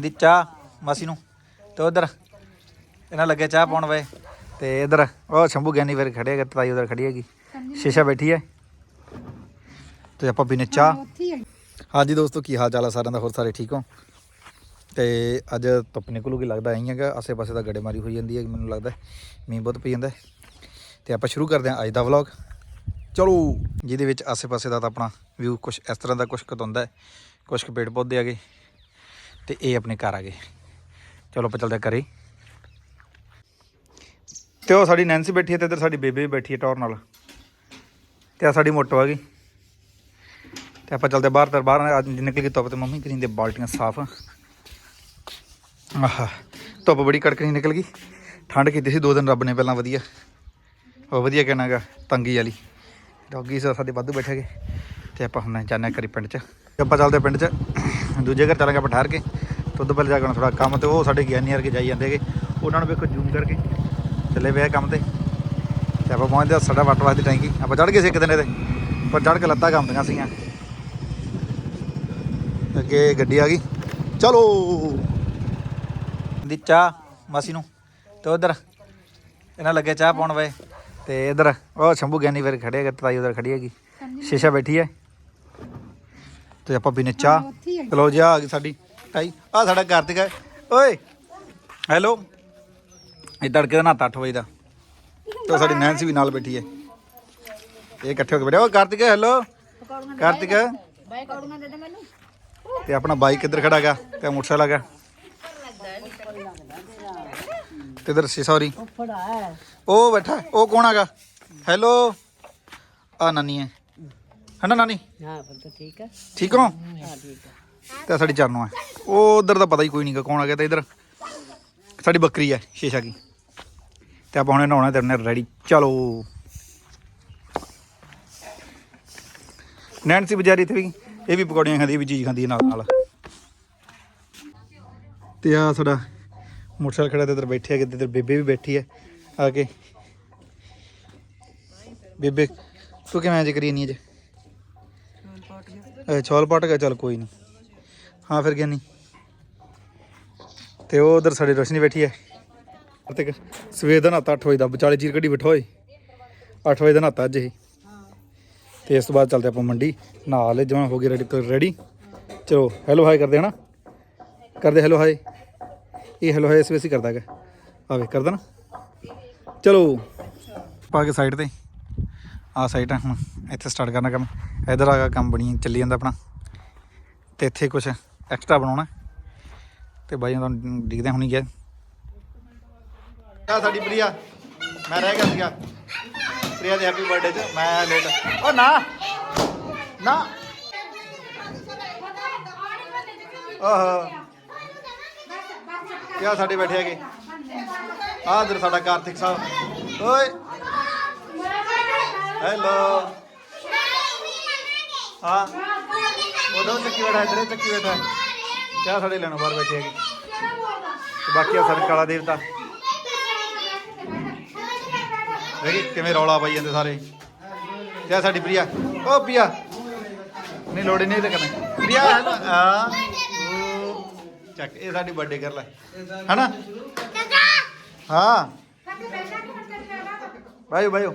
ਦੀ ਚਾਹ ਮਾਸੀ ਨੂੰ ਤੇ ਉਧਰ ਇਹਨਾਂ ਲੱਗੇ ਚਾਹ ਪਾਉਣ ਵੇ ਤੇ ਇਧਰ ਉਹ ਸ਼ੰਭੂ ਗਿਆਨੀ ਫਿਰ ਖੜੇ ਹੈਗੇ ਤਾਈ ਉਧਰ ਖੜੀ ਹੈਗੀ। ਸ਼ੀਸ਼ਾ ਬੈਠੀ ਹੈ। ਤੇ ਆਪਾਂ ਪੀਨੇ ਚਾਹ। ਹਾਂਜੀ ਦੋਸਤੋ ਕੀ ਹਾਲ ਚਾਲ ਹੈ ਸਾਰਿਆਂ ਦਾ? ਹੋਰ ਸਾਰੇ ਠੀਕ ਹੋ? ਤੇ ਅੱਜ ਧੁੱਪ ਨਿਕਲੂਗੀ ਲੱਗਦਾ ਐਂ ਹੈਗਾ। ਆਸੇ ਪਾਸੇ ਦਾ ਗੜੇਮਾਰੀ ਹੋਈ ਜਾਂਦੀ ਹੈ ਮੈਨੂੰ ਲੱਗਦਾ ਮੀਂਹ ਬਹੁਤ ਪਈ ਜਾਂਦਾ। ਤੇ ਆਪਾਂ ਸ਼ੁਰੂ ਕਰਦੇ ਹਾਂ ਅੱਜ ਦਾ ਵਲੌਗ ਚਲੋ ਜਿਹਦੇ ਵਿੱਚ ਆਸੇ ਪਾਸੇ ਦਾ ਤਾਂ ਆਪਣਾ ਵਿਊ ਕੁਝ ਇਸ ਤਰ੍ਹਾਂ ਦਾ ਕੁਝ ਕਤੁੰਦਾ ਹੈ। ਕੁਝ ਪੇੜ ਪੌਦੇ ਹੈਗੇ। ਤੇ ਇਹ ਆਪਣੇ ਘਰ ਆ ਗਏ। ਚਲੋ ਆਪਾਂ ਚੱਲਦੇ ਹਾਂ ਘਰੇ। ਤੇ ਉਹ ਸਾਡੀ ਨੈਂਸੀ ਬੈਠੀ ਹੈ ਤੇ ਇੱਧਰ ਸਾਡੀ ਬੇਬੇ ਵੀ ਬੈਠੀ ਹੈ ਟੌਰ ਨਾਲ। ਤੇ ਆ ਸਾਡੀ ਮੋਟੋ ਆ ਗਈ। ਤੇ ਆਪਾਂ ਚੱਲਦੇ ਬਾਹਰ, ਤੇ ਬਾਹਰ ਅੱਜ ਨਿਕਲ ਗਈ ਧੁੱਪ ਤੇ ਮੰਮੀ ਕਰੀਂਦੇ ਬਾਲਟੀਆਂ ਸਾਫ਼। ਆਹ, ਧੁੱਪ ਬੜੀ ਕੜਕਣੀ ਨਿਕਲ ਗਈ। ਠੰਡ ਕੀਤੀ ਸੀ, ਦੋ ਦਿਨ ਰੱਬ ਨੇ ਪਹਿਲਾਂ ਵਧੀਆ। ਉਹ ਵਧੀਆ ਕਹਿਣਾਗਾ ਤੰਗੀ ਵਾਲੀ। ਡੌਗੀ ਸਾ ਸਾਡੇ ਵਾਧੂ ਬੈਠੇ ਗਏ ਤੇ ਆਪਾਂ ਹੁਣ ਜਾਂਦੇ ਹਾਂ ਕਰੀ ਪਿੰਡ 'ਚ। ਤੇ ਆਪਾਂ ਚੱਲਦੇ ਪਿੰਡ 'ਚ। ਦੂਜੇ ਘਰ ਚੱਲਾਂਗੇ ਆਪਾਂ ਠਹਿਰ ਕੇ ਤੇ ਉਦੋਂ ਪਹਿਲੇ ਜਾ ਕੇ ਥੋੜਾ ਕੰਮ ਤੇ ਉਹ ਸਾਡੇ ਗਿਆਨੀ ਵਰਗੇ ਜਾਈ ਜਾਂਦੇ ਹੈਗੇ। ਉਹਨਾਂ ਨੂੰ ਵੇਖੋ ਜ਼ੂਮ ਕਰਕੇ ਚੱਲੇ ਪਏ ਕੰਮ ਤੇ। ਤੇ ਆਪਾਂ ਪਹੁੰਚਦੇ ਹਾਂ ਸਾਡਾ ਵਾਟਰ ਵਾਸ ਦੀ ਟੈਂਕੀ। ਆਪਾਂ ਚੜ ਗਏ ਸੀ ਇੱਕ ਦਿਨ ਇਹਦੇ। ਪਰ ਚੜ ਕੇ ਲੱਤਾਂ ਕੰਮਦੀਆਂ ਸੀਗੀਆਂ। ਅੱਗੇ ਗੱਡੀ ਆ ਗਈ। ਚਲੋ। ਦੀ ਚਾਹ ਮਾਸੀ ਨੂੰ। ਤੇ ਉਧਰ ਇਹਨਾਂ ਲੱਗੇ ਚਾਹ ਪਾਉਣ ਵੇ ਤੇ ਇਧਰ ਉਹ ਸ਼ੰਭੂ ਗਿਆਨੀ ਫਿਰ ਖੜੇ ਹੈਗੇ ਤਾਈ ਉਧਰ ਖੜੀ ਹੈਗੀ। ਸ਼ੀਸ਼ਾ ਬੈਠੀ ਹੈ। ਤੇ ਆਪਾਂ ਪੀਨੇ ਚਾਹ। ਚਲੋ ਜੀ ਆ ਗਈ ਸਾਡੀ ਤਾਈ। ਆ ਸਾਡਾ ਕਾਰਤਿਕ ਹੈ ਓਏ ਹੈਲੋ। ਇਹ ਤੜਕੇ ਦਾ ਨਾਤਾ 8 ਵਜੇ ਦਾ। ਤੇ ਸਾਡੀ ਨੈਂਸੀ ਵੀ ਨਾਲ ਬੈਠੀ ਹੈ। ਇਹ ਇਕੱਠੇ ਹੋ ਕੇ ਬੈਠੇ। ਓ ਕਾਰਤਿਕ ਹੈਲੋ ਕਾਰਤਿਕ ਬਾਈ ਕੌੜੀਆਂ ਦੇ ਦੇ ਮੈਨੂੰ ਤੇ ਆਪਣਾ ਬਾਈਕ ਕਿੱਧਰ ਖੜਾ ਹੈਗਾ ਤੇ ਮੋਟਰਸਾਈਕਲ ਹੈਗਾ ਤੇ ਇਧਰ ਸੀ ਸੌਰੀ ਉਹ ਬੈਠਾ ਉਹ ਕੌਣ ਹੈਗਾ ਹੈਲੋ। ਆ ਨਾਨੀ ਹੈ। ਹਨਾ ਨਾਨੀ? ਹਾਂ ਪੁੱਤ ਠੀਕ ਹੈ ਠੀਕ ਹੋ? ਹਾਂ ਠੀਕ ਹੈ ਤੇ ਸਾਡੀ ਚਰਨੋ ਹੈ ਉਹ ਉਧਰ ਦਾ ਪਤਾ ਹੀ ਕੋਈ ਨਹੀਂਗਾ ਕੌਣ ਹੈਗਾ ਤੇ ਇਧਰ। ਸਾਡੀ ਬੱਕਰੀ ਹੈ ਸ਼ੀਸ਼ਾ ਕੀ। ਤੇ ਆਪਾਂ ਹੁਣੇ ਨਹਾਉਣਾ ਤੇ ਉਹਨੇ ਰੈਡੀ ਚਲੋ। ਨੈਂਸੀ ਬਜਾਰੀ ਤੇ ਵੀ ਇਹ ਵੀ ਪਕੌੜੀਆਂ ਖਾਂਦੀ ਇਹ ਵੀ ਚੀਜ਼ ਖਾਂਦੀ ਹੈ ਨਾਲ ਨਾਲ। ਤੇ ਆ ਸਾਡਾ ਮੋਟਰਸਾਈਕਲ ਖੜਾ ਤੇ ਇਧਰ ਬੈਠੇ ਹੈਗੇ ਤੇ ਇਧਰ ਬੇਬੇ ਵੀ ਬੈਠੀ ਹੈ ਆ ਕੇ। ਬੇਬੇ ਤੂੰ ਕਿਵੇਂ ਅੱਜ ਕਰੀ ਨਹੀਂ ਅੱਜ? ਇਹ ਛੋਲ ਪਟ ਗਿਆ ਚੱਲ ਕੋਈ ਨਹੀਂ। ਹਾਂ, ਫਿਰ ਗਿਆਨੀ। ਤੇ ਉਹ ਉਧਰ ਸਾਡੇ ਰੋਸ਼ਨੀ ਬੈਠੀ ਹੈ। ਤੇ ਸਵੇਰ ਦਾ ਨਾਤਾ 8 ਵਜੇ ਦਾ, ਵਿਚਾਲੇ ਚੀਰ ਕੱਢੀ ਬਿਠਾ ਹੋਏ। 8 ਵਜੇ ਦਾ ਨਾਤਾ ਅੱਜ ਇਹ। ਤੇ ਇਸ ਤੋਂ ਬਾਅਦ ਚੱਲਦੇ ਆਪਾਂ ਮੰਡੀ। ਨਹਾ ਲੈ ਹੋ ਗਏ ਰੈਡੀ ਰੈਡੀ। ਚਲੋ ਹੈਲੋ ਹਾਈ ਕਰਦੇ ਹਨਾ? ਕਰਦੇ ਹੈਲੋ ਹਾਈ ਇਹ ਹੈਲੋ ਹਾਈ ਇਸ ਵੇਸ ਹੀ ਕਰਦਾ ਹੈਗਾ। ਆਵੇ, ਕਰਦਾ ਨਾ। ਚਲੋ, ਪਾ ਕੇ ਸਾਈਡ ਤੇ। ਆ ਸਾਈਡ ਹੁਣ, ਇੱਥੇ ਸਟਾਰਟ ਕਰਨਾ ਕੰਮ। ਇਧਰ ਆਗਾ ਕੰਮ ਬਣੀ, ਚੱਲੀ ਜਾਂਦਾ ਆਪਣਾ। ਤੇ ਇੱਥੇ ਕੁਝ ਐਕਸਟਰਾ ਬਣਾਉਣਾ। ਤੇ ਬਾਈਆਂ ਤੁਹਾਨੂੰ ਦਿਖਦੇ ਹੁਣੀ ਗਿਆ। ਆ ਸਾਡੀ ਪ੍ਰਿਆ? ਮੈਂ ਰਹਿ ਗਿਆ ਸੀਗਾ। ਪ੍ਰਿਆ ਦੇ ਹੈਪੀ ਬਰਥਡੇ ਚ, ਮੈਂ ਲੇਟ ਓ ਨਾ! ਨਾ! ਓਹੋ ਕਿਆ ਸਾਡੇ ਬੈਠੇ ਹੈਗੇ? ਆਹ ਇਧਰ ਸਾਡਾ ਕਾਰਤਿਕ ਸਾਹਿਬ। ਓਏ! ਹੈਲੋ ਹਾਂ। ਉਦੋਂ ਚੱਕੀ ਬੈਠਾ, ਇਧਰੇ ਚੱਕੀ ਬੈਠਾ। ਚਾਹ ਸਾਡੇ ਲੈਣੋਂ ਬਾਹਰ ਬੈਠੇ ਹੈਗੇ। ਤੇ ਬਾਕੀ ਆ ਸਾਡੇ ਕਾਲਾ ਦੇਵਤਾ। ਦੇਖੀ ਕਿਵੇਂ ਰੌਲਾ ਪਾਈ ਜਾਂਦੇ ਸਾਰੇ। ਤੇ ਸਾਡੀ ਪ੍ਰਿਆ। ਓ ਪ੍ਰਿਆ। ਨਹੀਂ, ਲੋੜ ਨਹੀਂ ਤੇ ਕਰਨਾ। ਪ੍ਰਿਆ ਹੈ। ਆ ਚੱਕ, ਇਹ ਸਾਡੀ ਬਰਥਡੇ ਕਰ ਲੈ। ਹਨਾ? ਹਾਂ। Bio bio